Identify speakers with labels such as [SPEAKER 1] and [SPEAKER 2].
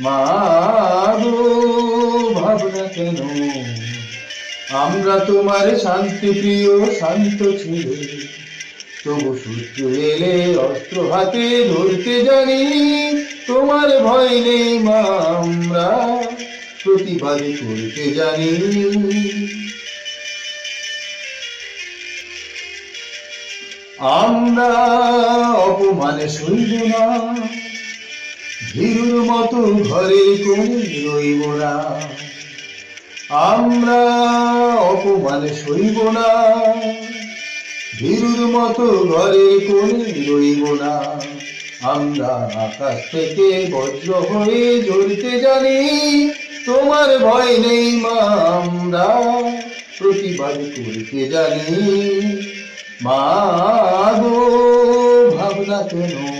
[SPEAKER 1] মা ভাবনা কেন? আমরা তোমার শান্তি, প্রিয় শান্ত ছিল। তবু সূত্র এলে অস্ত্র হাতে ধরতে জানি, তোমার ভয় নেই মা, আমরা প্রতিবাদ করতে জানি। আমরা অপমানে সইব না ভীরুর মতো ঘরে কোণে রইব না। আমরা অপমানে সইব না। ভীরুর মতো ঘরে কোণে রইব না। আমরা আকাশ থেকে বজ্র হয়ে ঝরতে জানি, তোমার ভয় নেই মা, আমরা প্রতিবাদ করতে জানি। মা গো, ভাবনা কেন?